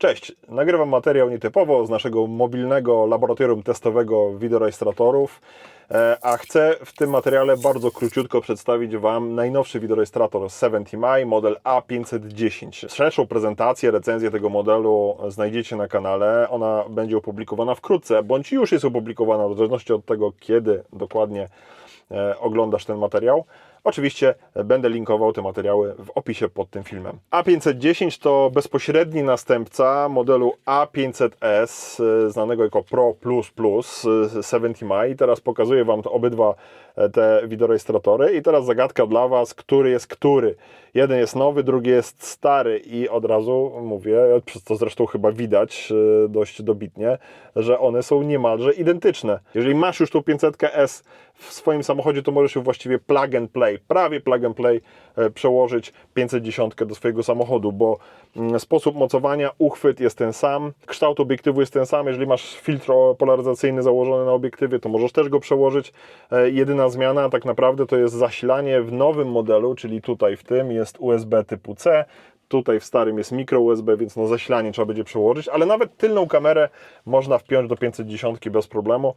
Cześć, nagrywam materiał nietypowo z naszego mobilnego laboratorium testowego wideorejestratorów, e, a chcę w tym materiale bardzo króciutko przedstawić Wam najnowszy wideorejestrator 70mi, model A510. Szerszą prezentację, recenzję tego modelu znajdziecie na kanale. Ona będzie opublikowana wkrótce, bądź już jest opublikowana, w zależności od tego, kiedy dokładnie e, oglądasz ten materiał. Oczywiście będę linkował te materiały w opisie pod tym filmem. A510 to bezpośredni następca modelu A500S, y, znanego jako Pro Plus Plus 70mi. Teraz pokazuję Wam to obydwa e, te wideorejestratory i teraz zagadka dla Was, który jest który. Jeden jest nowy, drugi jest stary i od razu mówię, przez to zresztą chyba widać dość dobitnie, że one są niemalże identyczne. Jeżeli masz już tą 500S w swoim samochodzie, to możesz ją właściwie plug and play, prawie plug and play e, przełożyć 510 do swojego samochodu, bo mm, sposób mocowania, uchwyt jest ten sam, kształt obiektywu jest ten sam. Jeżeli masz filtr polaryzacyjny założony na obiektywie, to możesz też go przełożyć. E, Jedyna zmiana tak naprawdę to jest zasilanie w nowym modelu, czyli tutaj w tym jest USB typu C. Tutaj w starym jest micro USB, więc no zasilanie trzeba będzie przełożyć, ale nawet tylną kamerę można wpiąć do 510 bez problemu.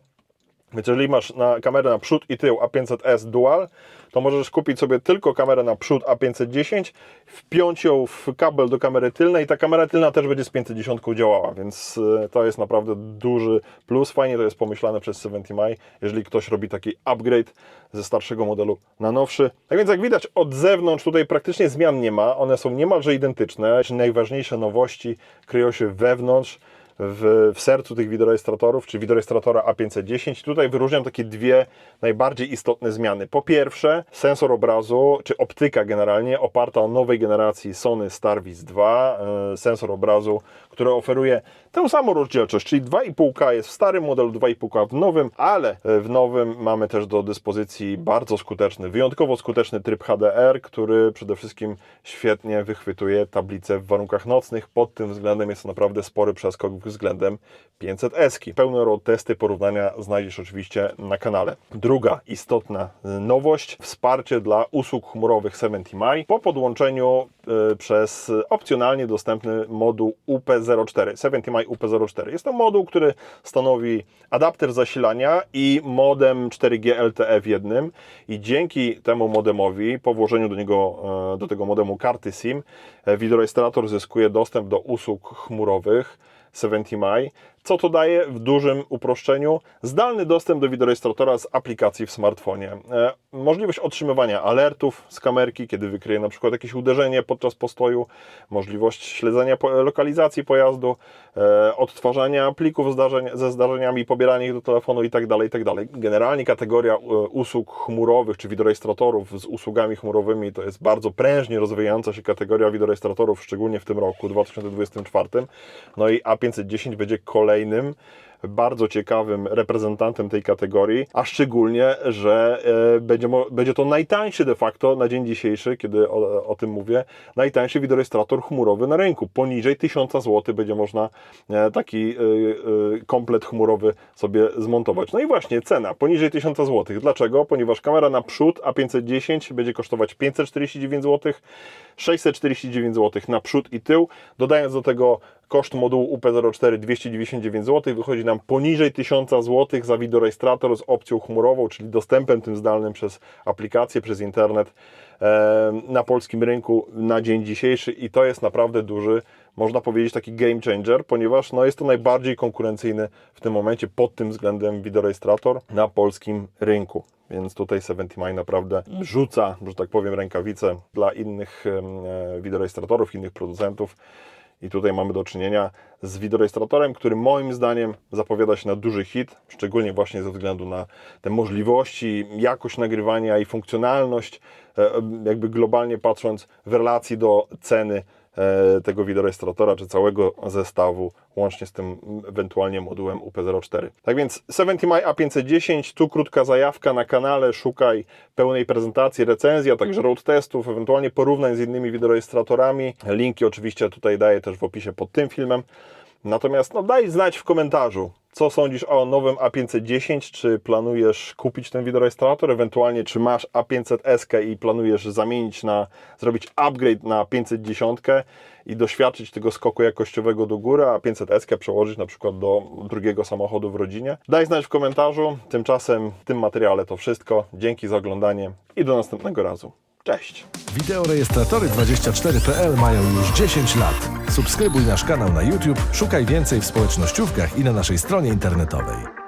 Więc jeżeli masz na kamerę na przód i tył A500S Dual, to możesz kupić sobie tylko kamerę na przód A510, wpiąć ją w kabel do kamery tylnej i ta kamera tylna też będzie z 510 działała, więc y, to jest naprawdę duży plus. Fajnie to jest pomyślane przez 70mi, jeżeli ktoś robi taki upgrade ze starszego modelu na nowszy. Tak więc jak widać od zewnątrz tutaj praktycznie zmian nie ma, one są niemalże identyczne. Najważniejsze nowości kryją się wewnątrz w, w sercu tych wideorejestratorów, czy wideorejestratora A510. Tutaj wyróżniam takie dwie najbardziej istotne zmiany. Po pierwsze, sensor obrazu, czy optyka generalnie, oparta o nowej generacji Sony Starvis 2, e, sensor obrazu, który oferuje tę samą rozdzielczość, czyli 2,5K jest w starym modelu, 2,5K w nowym, ale w nowym mamy też do dyspozycji bardzo skuteczny, wyjątkowo skuteczny tryb HDR, który przede wszystkim świetnie wychwytuje tablicę w warunkach nocnych. Pod tym względem jest to naprawdę spory przeskok względem 500S. Pełne road testy porównania znajdziesz oczywiście na kanale. Druga istotna nowość, wsparcie dla usług chmurowych 70mi po podłączeniu przez opcjonalnie dostępny moduł UP04, 70mi UP04. Jest to moduł, który stanowi adapter zasilania i modem 4G LTE w jednym i dzięki temu modemowi, po włożeniu do niego, e, do tego modemu karty SIM, e, wideorejestrator zyskuje dostęp do usług chmurowych 70mi. Co to daje w dużym uproszczeniu? Zdalny dostęp do wideorejestratora z aplikacji w smartfonie. E, możliwość otrzymywania alertów z kamerki, kiedy wykryje na przykład jakieś uderzenie podczas postoju, możliwość śledzenia lokalizacji pojazdu, e, odtwarzania plików zdarzeń, ze zdarzeniami, pobierania ich do telefonu itd., itd. Generalnie kategoria e, usług chmurowych czy wideorejestratorów z usługami chmurowymi to jest bardzo prężnie rozwijająca się kategoria wideorejestratorów, szczególnie w tym roku 2024. No i A510 będzie kolejnym bardzo ciekawym reprezentantem tej kategorii, a szczególnie, że e, będzie, będzie to najtańszy de facto na dzień dzisiejszy, kiedy o, o tym mówię, najtańszy wideorejestrator chmurowy na rynku. Poniżej 1000 zł będzie można e, taki e, komplet chmurowy sobie zmontować. No i właśnie cena poniżej 1000 zł. Dlaczego? Ponieważ kamera na przód A510 będzie kosztować 549 zł, 649 zł na przód i tył, dodając do tego koszt modułu UP04 299 zł, wychodzi nam poniżej 1000 zł za wideorejestrator z opcją chmurową, czyli dostępem tym zdalnym przez aplikację, przez internet e, na polskim rynku na dzień dzisiejszy i to jest naprawdę duży, można powiedzieć taki game changer, ponieważ no, jest to najbardziej konkurencyjny w tym momencie pod tym względem wideorejestrator na polskim rynku. Więc tutaj 70mi naprawdę rzuca, że tak powiem, rękawice dla innych e, wideorejestratorów, innych producentów. I tutaj mamy do czynienia z wideorejestratorem, który moim zdaniem zapowiada się na duży hit, szczególnie właśnie ze względu na te możliwości, jakość nagrywania i funkcjonalność, e, jakby globalnie patrząc w relacji do ceny tego wideorejestratora, czy całego zestawu, łącznie z tym ewentualnie modułem UP04. Tak więc 70mi A510, tu krótka zajawka na kanale, szukaj pełnej prezentacji, recenzji, a także road testów, ewentualnie porównań z innymi wideorejestratorami. Linki oczywiście tutaj daję też w opisie pod tym filmem. Natomiast no, daj znać w komentarzu, co sądzisz o nowym A510, czy planujesz kupić ten wideorejestrator, ewentualnie czy masz A500S i planujesz zamienić na, zrobić upgrade na 510 i doświadczyć tego skoku jakościowego do góry, a 500S przełożyć na przykład do drugiego samochodu w rodzinie. Daj znać w komentarzu, tymczasem w tym materiale to wszystko. Dzięki za oglądanie i do następnego razu. Cześć! Wideorejestratory24.pl mają już 10 lat. Subskrybuj nasz kanał na YouTube, szukaj więcej w społecznościówkach i na naszej stronie internetowej.